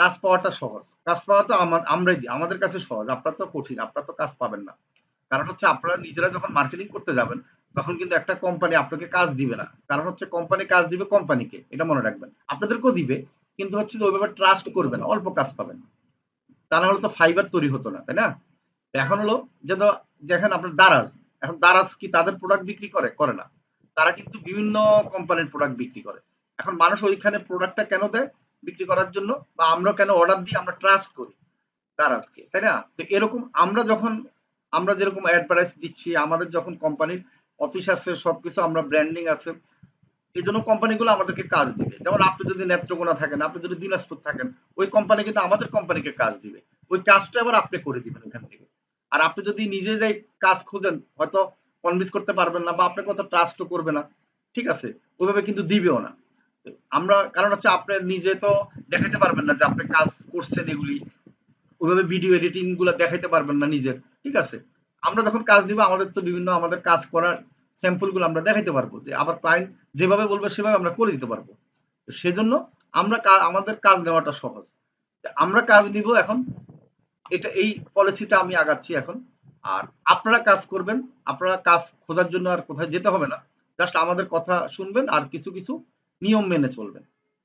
কাজ পাওয়াটা সহজ। কাজ পাওয়াটা আমা- আমরাই দিই, আমাদের কাছে সহজ, আপনার তো কঠিন, আপনার তো কাজ পাবেন না। কারণ হচ্ছে আপনারা নিজেরা যখন মার্কেটিং করতে যাবেন, তখন কিন্তু একটা কোম্পানি আপনাকে কাজ দিবে না। কারণ হচ্ছে কোম্পানি কাজ দিবে কোম্পানিকে এটা মনে রাখবেন। আপনাদেরকেও দিবে, কিন্তু হচ্ছে ওইভাবে ট্রাস্ট করবে না, অল্প কাজ পাবেন। তা না হলে তো ফাইবার তৈরি হতো না, তাই না? এখন হলো যে দেখেন আপনার দারাজ, এখন দারাজ কি তাদের প্রোডাক্ট বিক্রি করে? করে না। তারা কিন্তু বিভিন্ন কোম্পানির প্রোডাক্ট বিক্রি করে। এখন মানুষ ওইখানে প্রোডাক্টটা কেন দেয়? বিক্রি করার জন্য বা আমরা কেন অর্ডার দিই, আমরা ট্রাস্ট করি দারাজকে তাই না? তো এরকম আমরা যখন, আমরা যেরকম অ্যাডভার্টাইজ দিচ্ছি, আমাদের যখন কোম্পানির অফিস আছে, সবকিছু আমরা ব্র্যান্ডিং আছে এই জন্য কোম্পানিগুলো আমাদেরকে কাজ দিবে। যেমন আপনি যদি নেত্রকোনা থাকেন, আপনি যদি দিনাজপুর থাকেন, ওই কোম্পানি কিন্তু আমাদের কোম্পানিকে কাজ দিবে। ওই কাজটা আবার আপনি করে দিবেন ওখান থেকে। আর আপনি যদি নিজে যাই কাজ খুঁজেন, হয়তো কনভিন্স করতে পারবেন না বা আপনাকে কত ট্রাস্টও করবে না, ঠিক আছে? ওইভাবে কিন্তু দিবেও না। আমরা, কারণ হচ্ছে আপনি নিজে তো দেখাতে পারবেন না যে আপনি কাজ করছেন এগুলি। ওইভাবে ভিডিও এডিটিংগুলো দেখাইতে পারবেন না নিজের, ঠিক আছে? আমরা যখন কাজ দিব, আমাদের তো বিভিন্ন আমাদের কাজ করার স্যাম্পলগুলো আমরা দেখাইতে পারব, যে আবার ক্লায়েন্ট যেভাবে বলবে, সেভাবে আমরা করে দিতে পারব। সেজন্য আমরা আমাদের কাজ নেওয়াটা সহজ। আমরা কাজ নিব এখন, এটা, এই পলিসিতে আমি আগাচ্ছি এখন। আর আপনারা কাজ করবেন, আপনারা কাজ খোঁজার জন্য আর কোথায় যেতে হবে না। জাস্ট আমাদের কথা শুনবেন আর কিছু কিছু নিয়ম মেনে চলবেন